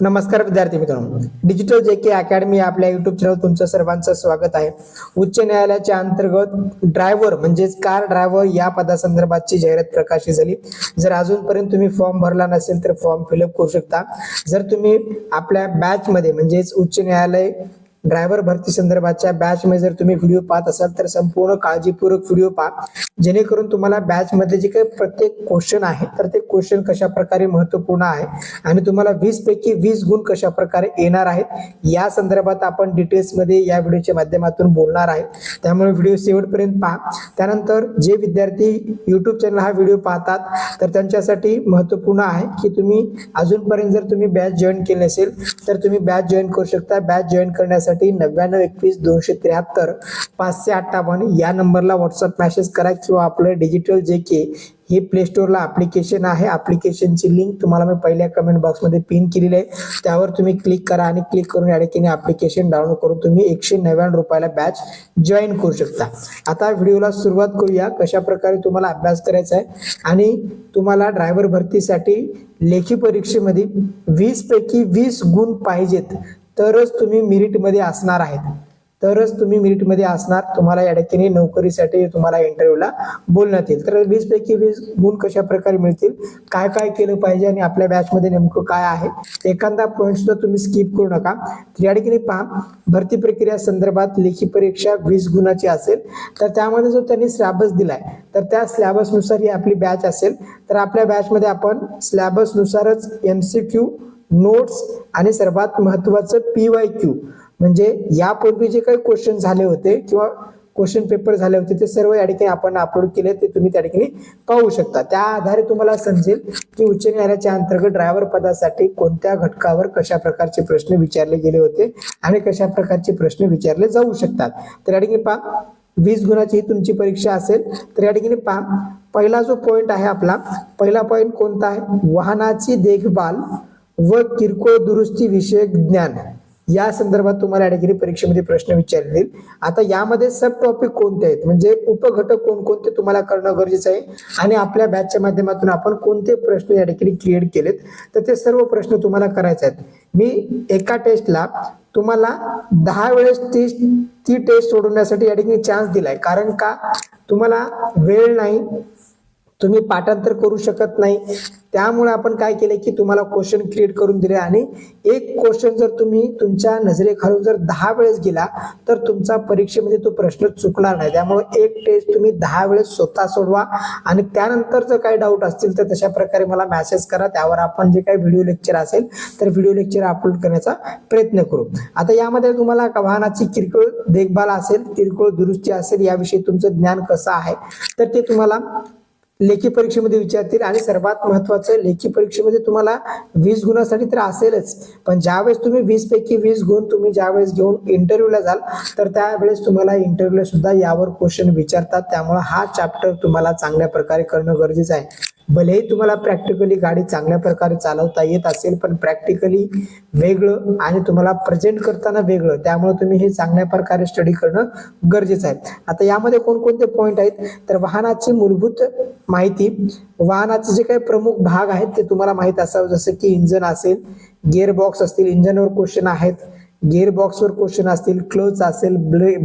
नमस्कार विद्यार्थी मित्रांनो. डिजिटल जे के अकॅडमी आपल्या युट्यूब चॅनल तुमचं सर्वांचं स्वागत आहे. उच्च न्यायालयाच्या अंतर्गत ड्रायव्हर म्हणजेच कार ड्रायव्हर या पदासंदर्भातची जाहिरात प्रकाशित झाली. जर अजूनपर्यंत तुम्ही फॉर्म भरला नसेल तर फॉर्म फिलअप करू शकता. जर तुम्ही आपल्या बॅचमध्ये म्हणजेच उच्च न्यायालय ड्रायव्हर भरती संदर्भाच्या बॅच मध्ये जर तुम्ही व्हिडिओ पाहत असाल तर संपूर्ण काळजीपूर्वक व्हिडिओ पहा. जेणेकरून तुम्हाला बॅच मध्ये जे काही प्रत्येक क्वेश्चन आहे तर ते क्वेश्चन कशा प्रकारे महत्त्वपूर्ण आहे आणि तुम्हाला वीस पैकी वीस गुण कशा प्रकारे येणार आहेत या संदर्भात आपण डिटेल्समध्ये या व्हिडिओच्या माध्यमातून बोलणार आहे. त्यामुळे व्हिडिओ शेवटपर्यंत पहा. त्यानंतर जे विद्यार्थी युट्यूब चॅनल हा व्हिडिओ पाहतात तर त्यांच्यासाठी महत्त्वपूर्ण आहे की तुम्ही अजूनपर्यंत जर तुम्ही बॅच जॉईन केली नसेल तर तुम्ही बॅच जॉईन करू शकता. बॅच जॉईन करण्यासाठी नव्याण्णव एकवीस दोनशे त्र्याहत्तर पाचशे अठ्ठावन्न या नंबरला व्हॉट्सअप मेसेज करा किंवा आपलं डिजिटल जे के हे प्ले स्टोअरला ॲप्लिकेशन आहे. ॲप्लिकेशनची लिंक तुम्हाला मी पहिल्या कमेंट बॉक्समध्ये पिन केलेली आहे. त्यावर तुम्ही क्लिक करा आणि क्लिक करून या ठिकाणी ऍप्लिकेशन डाउनलोड करून तुम्ही एकशे नव्याण्णव रुपयाला बॅच जॉईन करू शकता. आता व्हिडिओला सुरुवात करूया. कशा प्रकारे तुम्हाला अभ्यास करायचा आहे आणि तुम्हाला ड्रायव्हर भरतीसाठी लेखी परीक्षेमध्ये वीस पैकी वीस गुण पाहिजेत. तरच तुम्ही मिरिटमध्ये असणार आहेत. तरच तुम्ही मिरिटमध्ये असणार तुम्हाला या ठिकाणी नोकरीसाठी तुम्हाला इंटरव्ह्यूला बोलण्यात येईल. तर वीस पैकी वीस गुण कशा प्रकारे मिळतील काय काय केलं पाहिजे आणि आपल्या बॅचमध्ये नेमकं काय आहे एखादा पॉईंट सुद्धा तुम्ही स्किप करू नका. तर या ठिकाणी पहा भरती प्रक्रिया संदर्भात लेखी परीक्षा वीस गुणाची असेल तर त्यामध्ये जो त्यांनी स्लॅबस दिलाय तर त्या स्लॅबसनुसार ही आपली बॅच असेल. तर आपल्या बॅचमध्ये आपण स्लॅबसनुसारच एम सी क्यू नोट्स आणि सर्वात महत्वाचं पी वाय क्यू म्हणजे यापूर्वी जे काही क्वेश्चन झाले होते किंवा क्वेश्चन पेपर झाले होते ते सर्व या ठिकाणी आपण अपलोड केले ते तुम्ही त्या ठिकाणी पाहू शकता. त्या आधारे तुम्हाला समजेल की उच्च न्यायालयाच्या अंतर्गत ड्रायव्हर पदासाठी कोणत्या घटकावर कशा प्रकारचे प्रश्न विचारले गेले होते आणि कशा प्रकारचे प्रश्न विचारले जाऊ शकतात. तर या ठिकाणी पहा वीस गुणाची ही तुमची परीक्षा असेल तर या ठिकाणी पहा पहिला जो पॉइंट आहे आपला पहिला पॉइंट कोणता आहे? वाहनाची देखभाल व किरकोळ दुरुस्ती विषयक ज्ञान. या संदर्भात तुम्हाला या परीक्षेमध्ये प्रश्न विचारले आता यामध्ये सब टॉपिक कोणते आहेत? म्हणजे उपघटक कोणकोणते तुम्हाला करणं गरजेचं आहे? आणि आपल्या बॅचच्या माध्यमातून आपण कोणते प्रश्न या ठिकाणी क्रिएट केलेत? तर ते सर्व प्रश्न तुम्हाला करायचे आहेत. मी एका टेस्टला तुम्हाला दहा वेळेस ती ती टेस्ट सोडवण्यासाठी या ठिकाणी चान्स दिलाय. कारण का? तुम्हाला वेळ नाही तुम्ही पाठांतर करू शकत नाही. त्यामुळे आपण काय केलं की तुम्हाला क्वेश्चन क्रिएट करून दिले आणि एक क्वेश्चन जर तुम्ही तुमच्या नजरेखालून जर दहा वेळेस गेला तर तुमचा परीक्षेमध्ये तो प्रश्न चुकणार नाही. त्यामुळे एक टेस्ट तुम्ही दहा वेळेस स्वतः सोडवा आणि त्यानंतर जर काही डाऊट असतील तर तशा प्रकारे मला मेसेज करा. त्यावर आपण जे काही व्हिडिओ लेक्चर असेल तर व्हिडिओ लेक्चर अपलोड करण्याचा प्रयत्न करू. आता यामध्ये तुम्हाला वाहनाची किरकोळ देखभाल असेल किरकोळ दुरुस्ती असेल याविषयी तुमचं ज्ञान कसं आहे तर ते तुम्हाला लेखी परीक्षेमध्ये विचारतील आणि सर्वात महत्वाचं लेखी परीक्षेमध्ये तुम्हाला वीस गुणासाठी तर असेलच. पण ज्यावेळेस तुम्ही वीस पैकी वीस गुण तुम्ही ज्यावेळेस घेऊन इंटरव्ह्यूला जाल तर त्यावेळेस तुम्हाला इंटरव्ह्यूला सुद्धा यावर क्वेश्चन विचारतात. त्यामुळे हा चॅप्टर तुम्हाला चांगल्या प्रकारे करणं गरजेचं आहे. भलेही तुम्हाला प्रॅक्टिकली गाडी चांगल्या प्रकारे चालवता येत असेल पण प्रॅक्टिकली वेगळं आणि तुम्हाला प्रेझेंट करताना वेगळं त्यामुळे तुम्ही हे चांगल्या प्रकारे स्टडी करणं गरजेचं आहे. आता यामध्ये कोणकोणते पॉईंट आहेत? तर वाहनाची मूलभूत माहिती वाहनाचे जे काही प्रमुख भाग आहेत ते तुम्हाला माहीत असावं. जसं की इंजन असेल गिअर बॉक्स असतील इंजनवर क्वेश्चन आहेत. गिअर बॉक्सवर क्वेश्चन असतील क्लोज असेल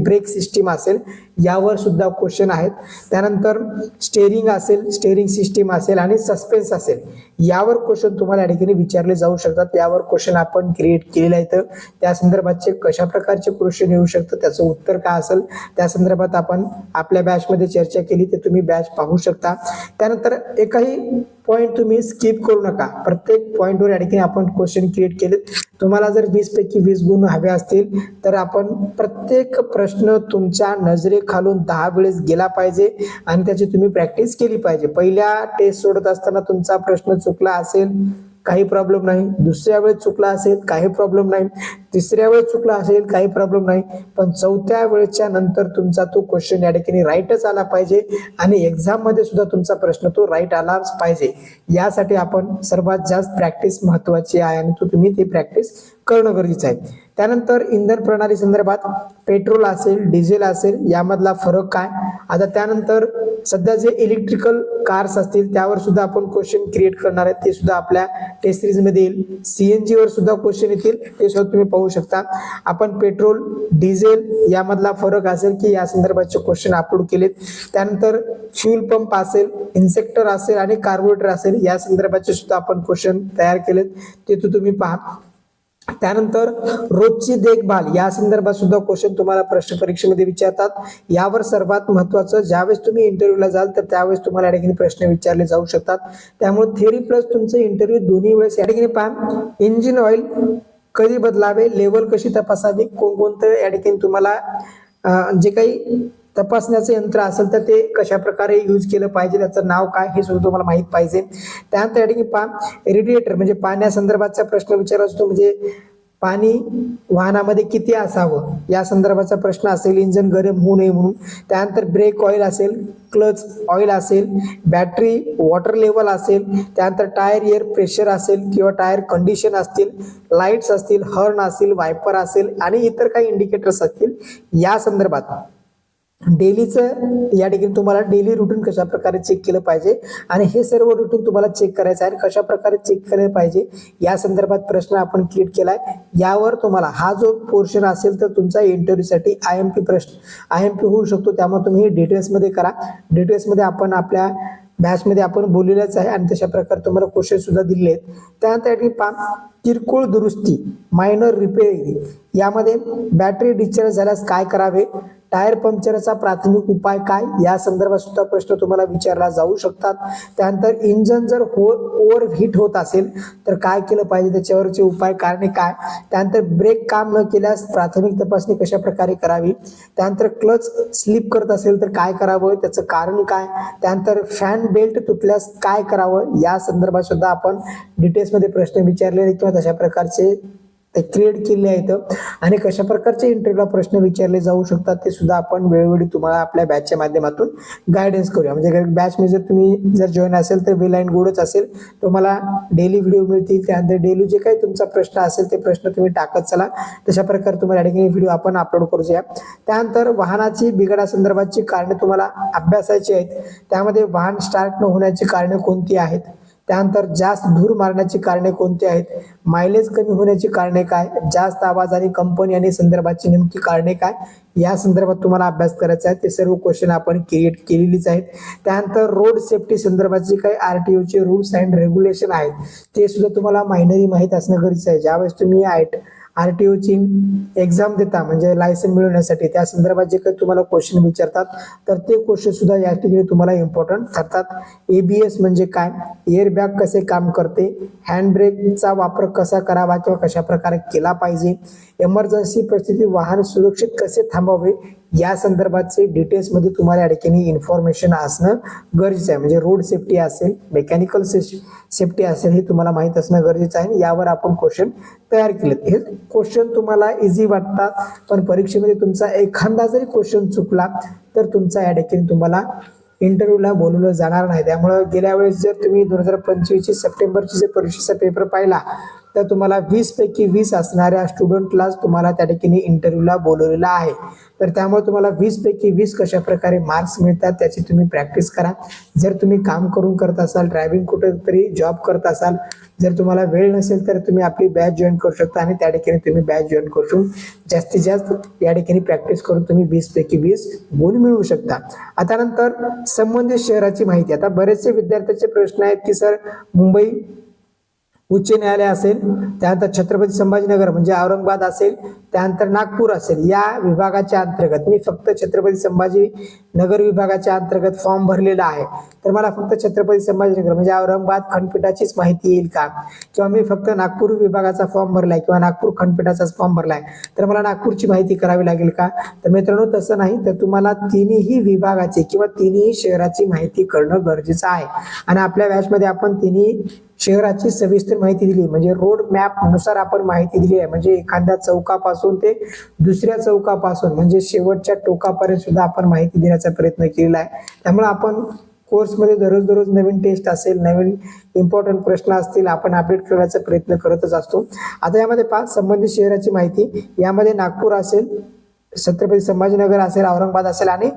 ब्रेक सिस्टीम असेल यावर सुद्धा क्वेश्चन आहेत. त्यानंतर स्टेरिंग असेल स्टेरिंग सिस्टीम असेल आणि सस्पेन्स असेल यावर क्वेश्चन तुम्हाला या ठिकाणी विचारले जाऊ शकतात. यावर क्वेश्चन आपण क्रिएट केलेलं आहे तर त्या संदर्भातचे कशा प्रकारचे क्वेश्चन येऊ शकतं त्याचं उत्तर काय असेल त्या संदर्भात आपण आपल्या बॅचमध्ये चर्चा केली ते तुम्ही बॅच पाहू शकता. त्यानंतर एकही पॉईंट तुम्ही स्किप करू नका. प्रत्येक पॉईंटवर या ठिकाणी आपण क्वेश्चन क्रिएट केले तुम्हाला जर वीस पैकी वीस गुण हवे असतील तर आपण प्रत्येक प्रश्न तुमच्या खालून दहा वेळेस गेला पाहिजे आणि त्याची तुम्ही प्रॅक्टिस केली पाहिजे. पहिल्या टेस्ट सोडत असताना तुमचा प्रश्न चुकला असेल काही प्रॉब्लेम नाही. दुसऱ्या वेळेस चुकला असेल काही प्रॉब्लेम नाही. तिसऱ्या वेळेस चुकला असेल काही प्रॉब्लेम नाही. पण चौथ्या वेळेच्या नंतर तुमचा तो क्वेश्चन या ठिकाणी राईटच आला पाहिजे आणि एक्झाममध्ये सुद्धा तुमचा प्रश्न तो राईट आलाच पाहिजे. यासाठी आपण सर्वात जास्त प्रॅक्टिस महत्वाची आहे आणि तो तुम्ही ती प्रॅक्टिस करणं गरजेचं आहे. त्यानंतर इंधन प्रणाली संदर्भात पेट्रोल असेल डिझेल असेल यामधला फरक काय? आता त्यानंतर सध्या जे इलेक्ट्रिकल कार्स असतील त्यावर सुद्धा आपण क्वेश्चन क्रिएट करणार आहेत. ते सुद्धा आपल्या टेस्ट सिरीजमध्ये येईल. सीएनजी वर सुद्धा क्वेश्चन येतील. ते सुद्धा तुम्ही पाहू शकता. आपण पेट्रोल डिझेल यामधला फरक असेल की या संदर्भाचे क्वेश्चन अपलोड केलेत. त्यानंतर फ्यूल पंप असेल इन्सेक्टर असेल आणि कार्बोरेटर असेल या संदर्भाचे सुद्धा आपण क्वेश्चन तयार केलेत. ते तुम्ही पहा. त्यानंतर रोजची देखभाल या संदर्भात सुद्धा क्वेश्चन तुम्हाला प्रश्न परीक्षेमध्ये विचारतात. यावर सर्वात महत्वाचं ज्यावेळेस तुम्ही इंटरव्ह्यूला जाल तर त्यावेळेस तुम्हाला या ठिकाणी प्रश्न विचारले जाऊ शकतात. त्यामुळे थेरी प्लस तुमचं इंटरव्ह्यू दोन्ही वेळेस या ठिकाणी पहा. इंजिन ऑइल कधी बदलावे लेवल कशी तपासावी कोणकोणतं या ठिकाणी तुम्हाला जे काही तपासण्याचं यंत्र असेल तर ते कशा प्रकारे यूज केलं पाहिजे त्याचं नाव काय हे सुद्धा तुम्हाला माहीत पाहिजे. त्यानंतर या ठिकाणी पा रेडिएटर म्हणजे पाण्यासंदर्भातचा प्रश्न विचारला असतो म्हणजे पाणी वाहनामध्ये किती असावं? या संदर्भाचा प्रश्न असेल इंजन गरम होऊ नये म्हणून. त्यानंतर ब्रेक ऑइल असेल क्लच ऑइल असेल बॅटरी वॉटर लेवल असेल त्यानंतर टायर एअर प्रेशर असेल किंवा टायर कंडिशन असतील लाईट्स असतील हर्न असेल वायपर असेल आणि इतर काही इंडिकेटर्स असतील या संदर्भात. डेलीचं या ठिकाणी तुम्हाला डेली रुटीन कशा प्रकारे चेक केलं पाहिजे आणि हे सर्व रुटीन तुम्हाला चेक करायचं आहे आणि कशा प्रकारे चेक केलं पाहिजे या संदर्भात प्रश्न आपण क्रिएट आहे यावर तुम्हाला हा जो पोर्शन असेल तर तुमचा इंटरव्ह्यूसाठी आय एम पी प्रश्न आय एम पी होऊ शकतो. त्यामुळे तुम्ही हे डिटेल्समध्ये करा. डिटेल्समध्ये आपण आपल्या बॅचमध्ये आपण बोललेलंच आहे आणि तशा प्रकारे तुम्हाला क्वेश्चन सुद्धा दिले आहेत. त्यानंतर पा ठिकाणी किरकोळ दुरुस्ती मायनर रिपेअरिंग यामध्ये बॅटरी डिस्चार्ज झाल्यास काय करावे? टायर पंक्चरचा प्राथमिक उपाय काय? या संदर्भात सुद्धा प्रश्न तुम्हाला विचारला जाऊ शकतात. त्यानंतर इंजन जर हो ओव्हर हिट होत असेल तर काय केलं पाहिजे? त्याच्यावरचे उपाय कारणे काय? त्यानंतर ब्रेक काम न केल्यास प्राथमिक तपासणी कशा प्रकारे करावी? त्यानंतर क्लच स्लिप करत असेल तर काय करावं? त्याचं कारण काय? त्यानंतर फॅन बेल्ट तुटल्यास काय करावं? या संदर्भात सुद्धा आपण डिटेल्समध्ये प्रश्न विचारलेले किंवा तशा प्रकारचे ते क्रिएट केले आहेत. आणि कशा प्रकारचे इंटरव्ह्यूला प्रश्न विचारले जाऊ शकतात ते सुद्धा आपण वेळोवेळी तुम्हाला आपल्या बॅचच्या माध्यमातून गायडन्स करूया. म्हणजे बॅचमध्ये जर तुम्ही जर जॉईन असेल तर वेल अँड गुडच असेल तुम्हाला डेली व्हिडिओ मिळतील. त्यानंतर डेली जे काही तुमचा प्रश्न असेल ते प्रश्न तुम्ही टाकत चला. तशा प्रकारे तुम्हाला या ठिकाणी व्हिडिओ आपण अपलोड करूया त्यानंतर वाहनाची बिघाडासंदर्भातची कारणे तुम्हाला अभ्यासायची आहेत. त्यामध्ये वाहन स्टार्ट न होण्याची कारणे कोणती आहेत? त्यानंतर जास्त धूर मारण्याची कारणे कोणती आहेत? मायलेज कमी होण्याची कारणे काय? जास्त आवाज आणि कंपनी आणि संदर्भाची नेमकी कारणे काय? या संदर्भात तुम्हाला अभ्यास करायचा आहे. ते सर्व क्वेश्चन आपण क्रिएट केलेलीच आहेत. त्यानंतर रोड सेफ्टी संदर्भाचे काही आर टी ओचे रूल्स अँड रेग्युलेशन आहेत. ते सुद्धा तुम्हाला मायनरी माहीत असणं गरजेचं आहे. ज्यावेळेस तुम्ही आय आर टी ओची एक्झाम देता म्हणजे लायसन मिळवण्यासाठी. त्या संदर्भात जे काही तुम्हाला क्वेश्चन विचारतात तर ते क्वेश्चन सुद्धा या ठिकाणी तुम्हाला इम्पॉर्टंट ठरतात. ए बी एस म्हणजे काय? एअरबॅग कसे काम करते? हँडब्रेकचा वापर कसा करावा किंवा कशा प्रकारे केला पाहिजे? एमर्जन्सी परिस्थिती वाहन सुरक्षित कसे थांबावे? या संदर्भातचे डिटेल्समध्ये तुम्हाला या ठिकाणी इन्फॉर्मेशन असणं गरजेचं आहे. म्हणजे रोड सेफ्टी असेल मेकॅनिकल सेफ्टी असेल हे तुम्हाला माहीत असणं गरजेचं आहे. आणि यावर आपण क्वेश्चन तयार केलेत. हे क्वेश्चन तुम्हाला इझी वाटतात पण परीक्षेमध्ये तुमचा एखादा जरी क्वेश्चन चुकला तर तुमचा या ठिकाणी तुम्हाला इंटरव्ह्यूला बोलवलं जाणार नाही. त्यामुळं गेल्या वेळेस जर तुम्ही दोन हजार पंचवीसची सप्टेंबरची जर परीक्षेचा पेपर पाहिला तर तुम्हाला वीस पैकी वीस असणाऱ्या स्टुडंटलाच तुम्हाला त्या ठिकाणी इंटरव्ह्यूला बोलवलेला आहे. तर त्यामुळे तुम्हाला वीस पैकी वीस कशा प्रकारे मार्क्स मिळतात त्याची तुम्ही प्रॅक्टिस करा. जर तुम्ही काम करून करत असाल ड्रायव्हिंग कुठेतरी जॉब करत असाल जर तुम्हाला वेळ नसेल तर तुम्ही आपली बॅच जॉईन करू शकता आणि त्या ठिकाणी तुम्ही बॅच जॉईन करून जास्तीत जास्त या ठिकाणी प्रॅक्टिस करून तुम्ही वीस पैकी वीस गुण मिळवू शकता. आता नंतर संबंधित शहराची माहिती. आता बरेचसे विद्यार्थ्यांचे प्रश्न आहेत की सर मुंबई उच्च न्यायालय असेल त्यानंतर छत्रपती संभाजीनगर म्हणजे औरंगाबाद असेल त्यानंतर नागपूर असेल या विभागाच्या अंतर्गत मी फक्त छत्रपती संभाजी नगर विभागाच्या अंतर्गत फॉर्म भरलेला आहे. तर मला फक्त छत्रपती संभाजीनगर म्हणजे औरंगाबाद खंडपीठाचीच माहिती येईल का? किंवा मी फक्त नागपूर विभागाचा फॉर्म भरलाय किंवा नागपूर खंडपीठाचाच फॉर्म भरलाय तर मला नागपूरची माहिती करावी लागेल का? तर मित्रांनो तसं नाही तर तुम्हाला तिन्ही विभागाची किंवा तिन्ही शहराची माहिती करणं गरजेचं आहे. आणि आपल्या व्यासमध्ये आपण तिन्ही शहराची सविस्तर माहिती दिली. म्हणजे रोड मॅपनुसार आपण माहिती दिली आहे. म्हणजे एखाद्या चौकापासून ते दुसऱ्या चौकापासून म्हणजे शेवटच्या टोकापर्यंत सुद्धा आपण माहिती देण्याचा प्रयत्न केलेला आहे. त्यामुळे आपण कोर्समध्ये दररोज दररोज नवीन टेस्ट असेल नवीन इम्पॉर्टंट प्रश्न असतील आपण अपडेट करण्याचा प्रयत्न करतच असतो. आता यामध्ये पाच संबंधित शहराची माहिती. यामध्ये नागपूर असेल छत्रपती संभाजीनगर असेल औरंगाबाद असेल आणि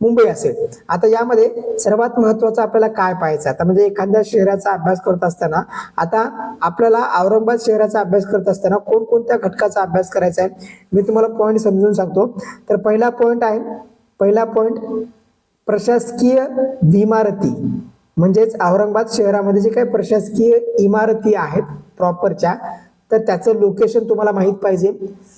मुंबई असेल. आता यामध्ये सर्वात महत्वाचं आपल्याला काय पाहायचं? आता म्हणजे एखाद्या शहराचा अभ्यास करत असताना आता आपल्याला औरंगाबाद शहराचा अभ्यास करत असताना कोणकोणत्या घटकाचा अभ्यास करायचा आहे? मी तुम्हाला पॉईंट समजून सांगतो. तर पहिला पॉईंट आहे पहिला पॉईंट प्रशासकीय इमारती. म्हणजेच औरंगाबाद शहरामध्ये जे काही प्रशासकीय इमारती आहेत प्रॉपरच्या तर त्याचं लोकेशन तुम्हाला माहीत पाहिजे.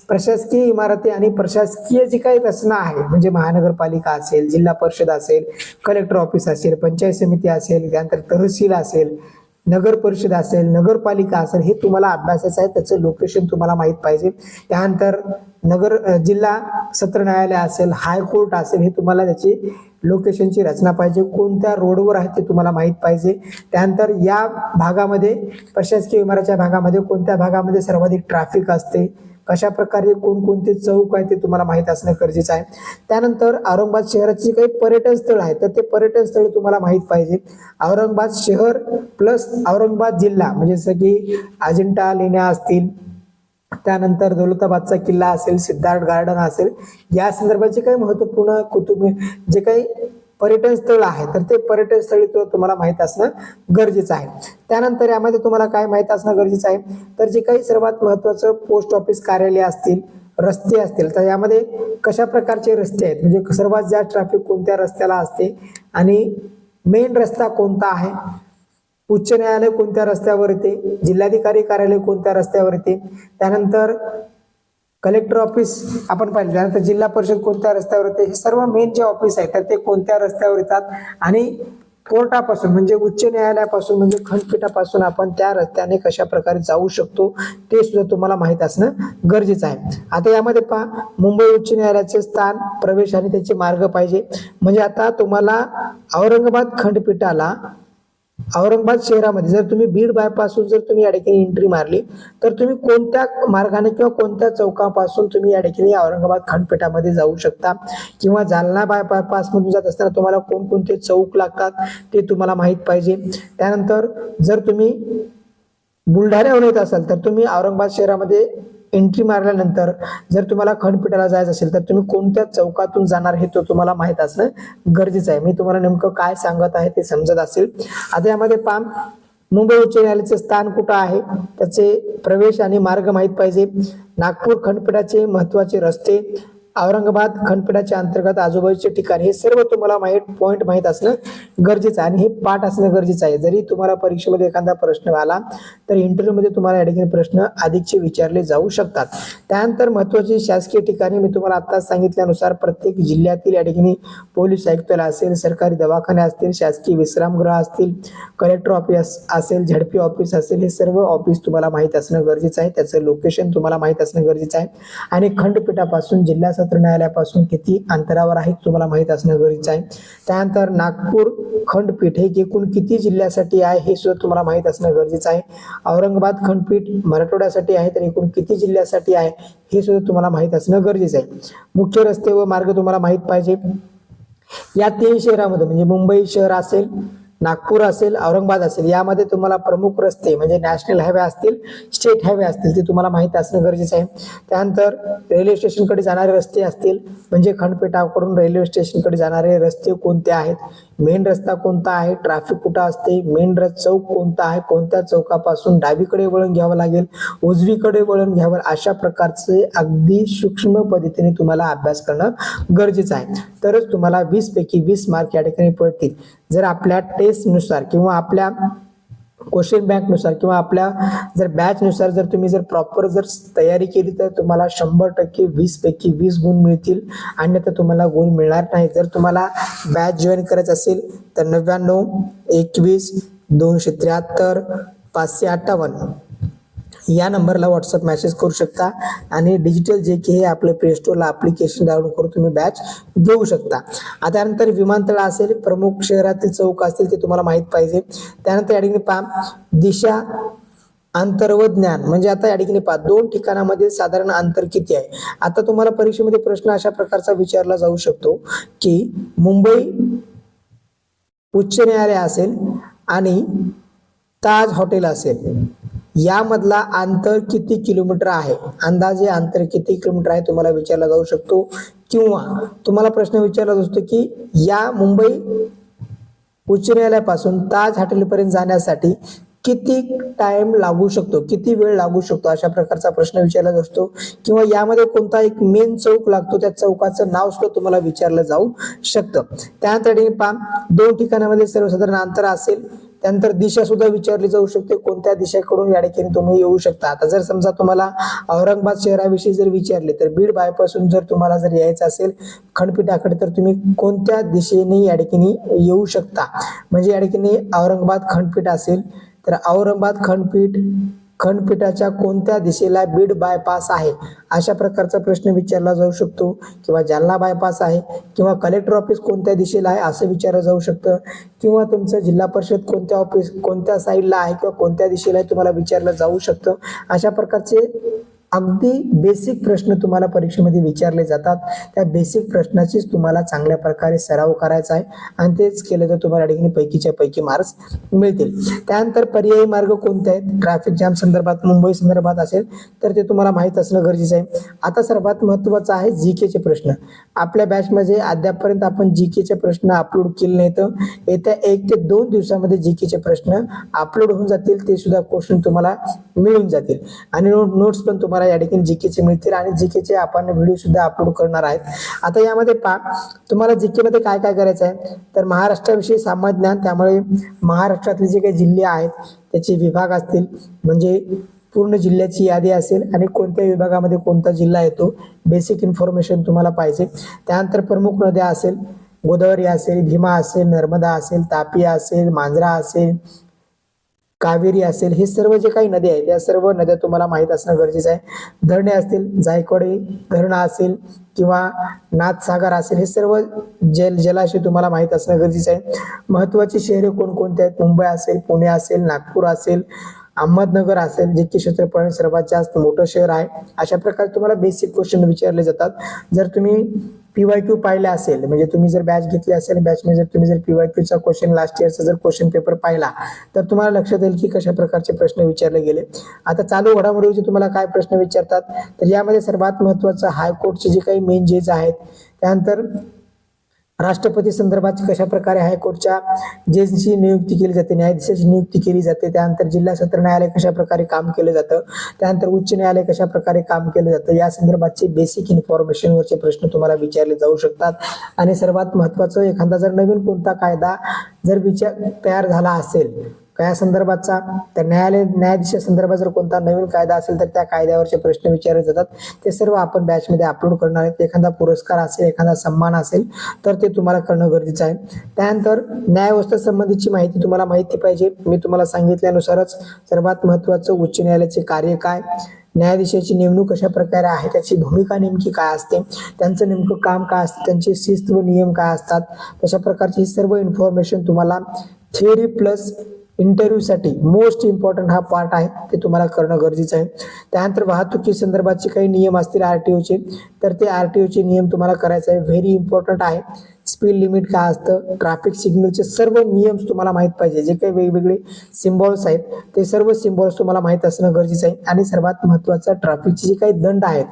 प्रशासकीय इमारती आणि प्रशासकीय जी काही रचना आहे म्हणजे महानगरपालिका असेल जिल्हा परिषद असेल कलेक्टर ऑफिस असेल पंचायत समिती असेल त्यानंतर तहसील असेल नगर परिषद असेल नगरपालिका असेल हे तुम्हाला अभ्यासाचं आहे त्याचं लोकेशन तुम्हाला माहीत पाहिजे. त्यानंतर नगर जिल्हा सत्र न्यायालय असेल हायकोर्ट असेल हे तुम्हाला त्याची लोकेशनची रचना पाहिजे. कोणत्या रोडवर आहे ते तुम्हाला माहीत पाहिजे. त्यानंतर या भागामध्ये प्रशासकीय इमारतीच्या भागामध्ये कोणत्या भागामध्ये सर्वाधिक ट्रॅफिक असते? कशा प्रकारे कोणकोणते चौक आहे ते तुम्हाला माहीत असणं गरजेचं आहे. त्यानंतर औरंगाबाद शहराची काही पर्यटन स्थळ आहे तर ते पर्यटन स्थळ तुम्हाला माहीत पाहिजे. औरंगाबाद शहर प्लस औरंगाबाद जिल्हा म्हणजे जसं की अजिंठा लेण्या असतील. त्यानंतर दौलताबादचा किल्ला असेल सिद्धार्थ गार्डन असेल. या संदर्भाचे काही महत्त्वपूर्ण कुतुब जे काही पर्यटन स्थळ आहे. तर ते पर्यटन स्थळी तुम्हाला माहीत असणं गरजेचं आहे. त्यानंतर यामध्ये तुम्हाला काय माहीत असणं गरजेचं आहे? तर जे काही सर्वात महत्वाचं पोस्ट ऑफिस कार्यालय असतील रस्ते असतील तर यामध्ये कशा प्रकारचे रस्ते आहेत? म्हणजे सर्वात जास्त ट्रॅफिक कोणत्या रस्त्याला असते? आणि मेन रस्ता कोणता आहे? उच्च न्यायालय कोणत्या रस्त्यावर येते? जिल्हाधिकारी कार्यालय कोणत्या रस्त्यावर येते? त्यानंतर कलेक्टर ऑफिस आपण पाहिलं. त्यानंतर जिल्हा परिषद कोणत्या रस्त्यावर येते? हे सर्व मेन जे ऑफिस आहे तर ते कोणत्या रस्त्यावर येतात? आणि कोर्टापासून म्हणजे उच्च न्यायालयापासून म्हणजे खंडपीठापासून आपण त्या रस्त्याने कशा प्रकारे जाऊ शकतो ते सुद्धा तुम्हाला माहीत असणं गरजेचं आहे. आता यामध्ये पहा मुंबई उच्च न्यायालयाचे स्थान प्रवेश आणि त्याचे मार्ग पाहिजे. म्हणजे आता तुम्हाला औरंगाबाद खंडपीठाला औरंगाबाद शहरामध्ये जर तुम्ही बीड बायपासून जर तुम्ही या ठिकाणी एंट्री मारली तर तुम्ही कोणत्या मार्गाने किंवा कोणत्या चौकापासून तुम्ही या ठिकाणी औरंगाबाद खंडपीठामध्ये जाऊ शकता? किंवा जालना बाय बायपासमधून जात असताना तुम्हाला कोणकोणते चौक लागतात ते तुम्हाला माहीत पाहिजे? त्यानंतर जर तुम्ही बुलढाण्याहून येत असाल तर तुम्ही औरंगाबाद शहरामध्ये एंट्री मारल्यानंतर जर तुम्हाला खंडपीठाला जायचं असेल तर तुम्ही कोणत्या चौकातून जाणार हे तो तुम्हाला माहीत असणं गरजेचं आहे. मी तुम्हाला नेमकं काय सांगत आहे ते समजत असेल. आता यामध्ये पाम मुंबई उच्च न्यायालयाचे स्थान कुठं आहे? त्याचे प्रवेश आणि मार्ग माहीत पाहिजे. नागपूर खंडपीठाचे महत्त्वाचे रस्ते औरंगाबाद खंडपीठाच्या अंतर्गत आजूबाजूचे ठिकाण हे सर्व तुम्हाला माहीत पॉईंट माहीत असणं गरजेचं आहे आणि हे पाठ असणं गरजेचं आहे. जरी तुम्हाला परीक्षेमध्ये एखादा प्रश्न आला तर इंटरव्ह्यूमध्ये तुम्हाला या ठिकाणी प्रश्न अधिकचे विचारले जाऊ शकतात. त्यानंतर महत्वाची शासकीय ठिकाणी मी तुम्हाला आत्ताच सांगितल्यानुसार प्रत्येक जिल्ह्यातील या ठिकाणी पोलीस आयुक्तालय असेल सरकारी दवाखाने असतील शासकीय विश्रामगृह असतील कलेक्टर ऑफिस असेल झडपी ऑफिस असेल हे सर्व ऑफिस तुम्हाला माहीत असणं गरजेचं आहे. त्याचं लोकेशन तुम्हाला माहीत असणं गरजेचं आहे. आणि खंडपीठापासून जिल्हा सत्र न्यायालयापासून किती अंतरावर आहे तुम्हाला माहीत असणं गरजेचं आहे. त्यानंतर नागपूर खंडपीठ हे एकूण किती जिल्ह्यासाठी आहे हे सुद्धा तुम्हाला माहीत असणं गरजेचं आहे. औरंगाबाद खंडपीठ मराठवाड्यासाठी आहे तर एकूण किती जिल्ह्यासाठी आहे हे सुद्धा तुम्हाला माहीत असणं गरजेचं आहे. मुख्य रस्ते व मार्ग तुम्हाला माहीत पाहिजे. या तीन शहरामध्ये म्हणजे मुंबई शहर असेल नागपूर असेल औरंगाबाद असेल यामध्ये तुम्हाला प्रमुख रस्ते म्हणजे नॅशनल हायवे असतील स्टेट हायवे असतील ते तुम्हाला माहीत असणं गरजेचं आहे. त्यानंतर रेल्वे स्टेशनकडे जाणारे रस्ते असतील म्हणजे खंडपेठाकडून रेल्वे स्टेशनकडे जाणारे रस्ते कोणते आहेत? मेन रस्ता कोणता आहे? ट्रॅफिक कुठं असते? मेन रस चौक कोणता आहे? कोणत्या चौकापासून डावीकडे वळण घ्यावं लागेल? उजवीकडे वळण घ्यावं अशा प्रकारचे अगदी सूक्ष्म पद्धतीने तुम्हाला अभ्यास करणं गरजेचं आहे. तरच तुम्हाला वीस पैकी वीस मार्क या ठिकाणी पडतील. जर आपल्या टेस्ट नुसार किंवा आपल्या क्वेश्चन बँकनुसार किंवा आपल्या जर बॅचनुसार जर तुम्ही जर प्रॉपर जर तयारी केली तर तुम्हाला शंभर टक्के वीस पैकी वीस गुण मिळतील. अन्यथा तुम्हाला गुण मिळणार नाही. जर तुम्हाला बॅच जॉईन करायचं असेल तर नव्याण्णव एकवीस दोनशे त्र्याहत्तर पाचशे अठ्ठावन्न. या नंबरला व्हॉट्सअप मेसेज करू शकता. आणि डिजिटल जे की हे आपलं प्ले स्टोअरला ॲप्लिकेशन डाउनलोड करून तुम्ही बॅच घेऊ शकता. आता त्यानंतर विमानतळ असेल प्रमुख शहरातील चौक असतील ते तुम्हाला माहीत पाहिजे. त्यानंतर या ठिकाणी पहा दिशा अंतर व ज्ञान म्हणजे आता या ठिकाणी पहा दोन ठिकाणामध्ये साधारण अंतर किती आहे? आता तुम्हाला परीक्षेमध्ये प्रश्न अशा प्रकारचा विचारला जाऊ शकतो की मुंबई उच्च न्यायालय असेल आणि ताज हॉटेल असेल. यामधला अंतर किती किलोमीटर आहे? अंदाजे अंतर किती किलोमीटर आहे तुम्हाला विचारला जाऊ शकतो. किंवा तुम्हाला प्रश्न विचारला जातो की या मुंबई उच्च न्यायालयापासून ताज हॉटेलपर्यंत जाण्यासाठी किती टाइम लागू शकतो? किती वेळ लागू शकतो? अशा प्रकारचा प्रश्न विचारला जातो किंवा यामध्ये कोणता एक मेन चौक लागतो? त्या चौकाचं नाव सुद्धा तुम्हाला विचारलं जाऊ शकतं. त्यानंतर पहा दोन ठिकाणामध्ये सर्वसाधारण अंतर असेल. त्यानंतर दिशा सुद्धा विचारली जाऊ शकते. कोणत्या दिशेकडून या ठिकाणी तुम्ही येऊ शकता? आता जर समजा तुम्हाला औरंगाबाद शहराविषयी जर विचारले तर बीड बायपासून जर तुम्हाला जर यायचं असेल खंडपीठाकडे तर तुम्ही कोणत्या दिशेने या ठिकाणी येऊ शकता? म्हणजे या ठिकाणी औरंगाबाद खंडपीठ असेल तर औरंगाबाद खंडपीठ खंडपीठाच्या कोणत्या दिशेला बीड बायपास आहे? अशा प्रकारचा प्रश्न विचारला जाऊ शकतो. किंवा जालना बायपास आहे. किंवा कलेक्टर ऑफिस कोणत्या दिशेला आहे असं विचारलं जाऊ शकतं. किंवा तुमचं जिल्हा परिषद कोणत्या ऑफिस कोणत्या साईडला आहे किंवा कोणत्या दिशेला आहे तुम्हाला विचारलं जाऊ शकतं. अशा प्रकारचे अगदी बेसिक प्रश्न तुम्हाला परीक्षेमध्ये विचारले जातात. त्या बेसिक प्रश्नाचीच तुम्हाला चांगल्या प्रकारे सराव करायचा आहे आणि तेच केलं तर तुम्हाला ठिकाणी पैकीच्या पैकी मार्क्स मिळतील. त्यानंतर पर्यायी मार्ग कोणते आहेत? ट्रॅफिक जाम संदर्भात मुंबई संदर्भात असेल तर ते तुम्हाला माहीत असणं गरजेचं आहे. आता सर्वात महत्त्वाचं आहे जी केचे प्रश्न. आपल्या बॅचमध्ये अद्यापपर्यंत आपण जी केचे प्रश्न अपलोड केले नाहीत. येत्या एक ते दोन दिवसामध्ये जी केचे प्रश्न अपलोड होऊन जातील ते सुद्धा क्वेश्चन तुम्हाला मिळून जातील. आणि नोट्स पण तुम्हाला या ठिकाणी जीकेचे मिळतील आणि जीकेचे आपण व्हिडिओ सुद्धा अपलोड करणार आहेत. आता यामध्ये पहा तुम्हाला जी केमध्ये काय काय करायचं आहे? तर महाराष्ट्राविषयी सामान्य ज्ञान त्यामुळे महाराष्ट्रातले जे काही जिल्हे आहेत त्याचे विभाग असतील म्हणजे पूर्ण जिल्ह्याची यादी असेल आणि कोणत्या विभागामध्ये कोणता जिल्हा येतो बेसिक इन्फॉर्मेशन तुम्हाला पाहिजे. त्यानंतर प्रमुख नद्या असेल गोदावरी असेल भीमा असेल नर्मदा असेल तापी असेल मांजरा असेल कावेरी असेल हे सर्व जे काही नद्या आहेत या सर्व नद्या तुम्हाला माहीत असणं गरजेचं आहे. धरणे असतील जायकवाडी धरणं असेल किंवा नाथसागर असेल हे सर्व जल जलाशय तुम्हाला माहीत असणं गरजेचं आहे. महत्वाची शहरे कोणकोणती आहेत? मुंबई असेल पुणे असेल नागपूर असेल अहमदनगर असेल जे की क्षेत्रफळ सर्वात जास्त मोठं शहर आहे अशा प्रकारे तुम्हाला बेसिक क्वेश्चन विचारले जातात. जर तुम्ही पीवाय क्यू पाहिला असेल म्हणजे तुम्ही जर बॅच घेतली असेल बॅचमध्ये जर तुम्ही जर पीवाय क्यूचा क्वेश्चन लास्ट इयरचा जर क्वेश्चन पेपर पाहिला तर तुम्हाला लक्षात येईल की कशा प्रकारचे प्रश्न विचारले गेले. आता चालू घडामोडीचे तुम्हाला काय प्रश्न विचारतात? तर यामध्ये सर्वात महत्वाचं हायकोर्टचे जे काही मेन जेज आहेत त्यानंतर राष्ट्रपती संदर्भात कशा प्रकारे हायकोर्टच्या जजची नियुक्ती केली जाते न्यायाधीशाची नियुक्ती केली जाते त्यानंतर जिल्हा सत्र न्यायालय कशा प्रकारे काम केलं जातं त्यानंतर उच्च न्यायालय कशा प्रकारे काम केलं जातं या संदर्भातचे बेसिक इन्फॉर्मेशन वरचे प्रश्न तुम्हाला विचारले जाऊ शकतात. आणि सर्वात महत्वाचं एखादा जर नवीन कोणता कायदा जर विचार तयार झाला असेल त्या संदर्भाचा तर न्यायालय न्यायाधीशा संदर्भात जर कोणता नवीन कायदा असेल तर त्या कायद्यावरचे प्रश्न विचारले जातात. ते सर्व आपण बॅचमध्ये अपलोड करणार आहेत. एखादा पुरस्कार असेल एखादा सन्मान असेल तर ते तुम्हाला करणं गरजेचं आहे. त्यानंतर न्यायव्यवस्था संबंधीची माहिती तुम्हाला माहिती पाहिजे. मी तुम्हाला सांगितल्यानुसारच सर्वात महत्वाचं उच्च न्यायालयाचे कार्य काय? न्यायाधीशाची नेमणूक कशा प्रकारे आहे? त्याची भूमिका नेमकी काय असते? त्यांचं नेमकं काम काय असतं? त्यांचे शिस्त व नियम काय असतात? तशा प्रकारची ही सर्व इन्फॉर्मेशन तुम्हाला थिअरी प्लस इंटरव्ह्यूसाठी मोस्ट इम्पॉर्टंट हा पार्ट आहे ते तुम्हाला करणं गरजेचं आहे. त्यानंतर वाहतुकी संदर्भातचे काही नियम असतील आर टी ओचे तर ते आर टी ओचे नियम तुम्हाला करायचं आहे. व्हेरी इम्पॉर्टंट आहे. स्पीड लिमिट काय असतं? ट्रॅफिक सिग्नलचे सर्व नियम तुम्हाला माहीत पाहिजे. जे काही वेगवेगळे सिम्बॉल्स आहेत ते सर्व सिम्बॉल्स तुम्हाला माहीत असणं गरजेचं आहे. आणि सर्वात महत्त्वाचं ट्रॅफिकचे जे काही दंड आहेत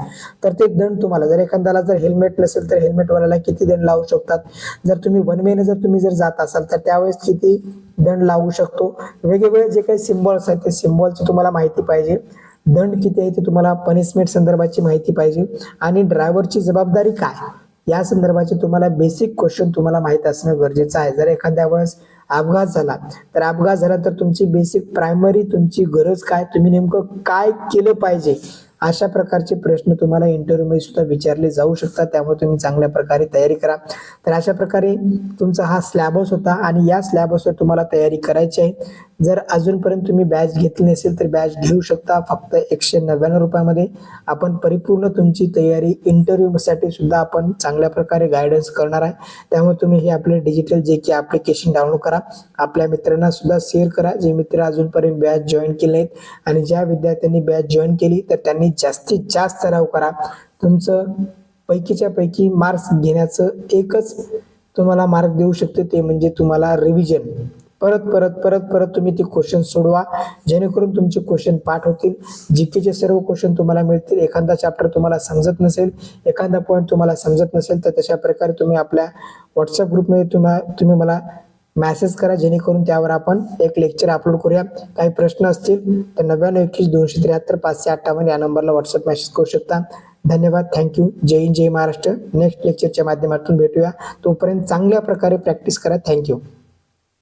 तर ते दंड तुम्हाला जर एखाद्याला जर हेल्मेट नसेल तर हेल्मेटवाल्याला किती दंड लावू शकतात? जर तुम्ही वन वेने जर तुम्ही जर जात असाल तर त्यावेळेस किती दंड लावू शकतो? वेगवेगळे जे काही सिम्बॉल्स आहेत ते सिम्बॉलची तुम्हाला माहिती पाहिजे. दंड किती आहे ते तुम्हाला पनिशमेंट संदर्भाची माहिती पाहिजे. आणि ड्रायव्हरची जबाबदारी काय? या संदर्भाचे तुम्हाला बेसिक क्वेश्चन तुम्हाला माहीत असणं गरजेचं आहे. जर एखाद्या वेळेस अपघात झाला तर अपघात झाला तर तुमची बेसिक प्रायमरी तुमची गरज काय? तुम्ही नेमकं काय केलं पाहिजे? अशा प्रकारचे प्रश्न तुम्हाला इंटरव्ह्यूमध्ये सुद्धा विचारले जाऊ शकतात. त्यामुळे तुम्ही चांगल्या प्रकारे तयारी करा. तर अशा प्रकारे तुमचा हा स्लॅबस होता आणि या स्लॅबसवर तुम्हाला तयारी करायची आहे. जर अजूनपर्यंत तुम्ही बॅच घेतली नसेल तर बॅच घेऊ शकता. फक्त एकशे नव्याण्णव रुपयामध्ये. आपण परिपूर्ण तुमची तयारी इंटरव्ह्यूसाठी सुद्धा आपण चांगल्या प्रकारे गायडन्स करणार आहे. त्यामुळे तुम्ही हे आपले डिजिटल जे की ॲप्लिकेशन डाउनलोड करा. आपल्या मित्रांना सुद्धा शेअर करा. जे मित्र अजूनपर्यंत बॅच जॉईन केले आहेत आणि ज्या विद्यार्थ्यांनी बॅच जॉईन केली तर त्यांनी जास्तीत जास्त सराव करा. तुमचं पैकीच्या पैकी मार्क्स घेण्याचं एकच तुम्हाला मार्क देऊ शकते. ते म्हणजे तुम्हाला रिव्हिजन परत परत परत परत तुम्ही ते क्वेश्चन सोडवा. जेणेकरून तुमचे क्वेश्चन पाठ होतील. जीकेचे सर्व क्वेश्चन तुम्हाला मिळतील. एखादा चॅप्टर तुम्हाला समजत नसेल एखादा पॉईंट तुम्हाला समजत नसेल तर तशा प्रकारे तुम्ही आपल्या व्हॉट्सअप ग्रुपमध्ये तुम्हा तुम्ही मला मॅसेज करा. जेणेकरून त्यावर आपण एक लेक्चर अपलोड करूया. काही प्रश्न असतील तर नव्याण्णव एकवीस दोनशे त्र्याहत्तर पाचशे अठ्ठावन्न या नंबरला व्हॉट्सअप मेसेज करू शकता. धन्यवाद. थँक्यू जय हिंद जय महाराष्ट्र. नेक्स्ट लेक्चरच्या माध्यमातून भेटूया. तोपर्यंत चांगल्या प्रकारे प्रॅक्टिस करा. थँक्यू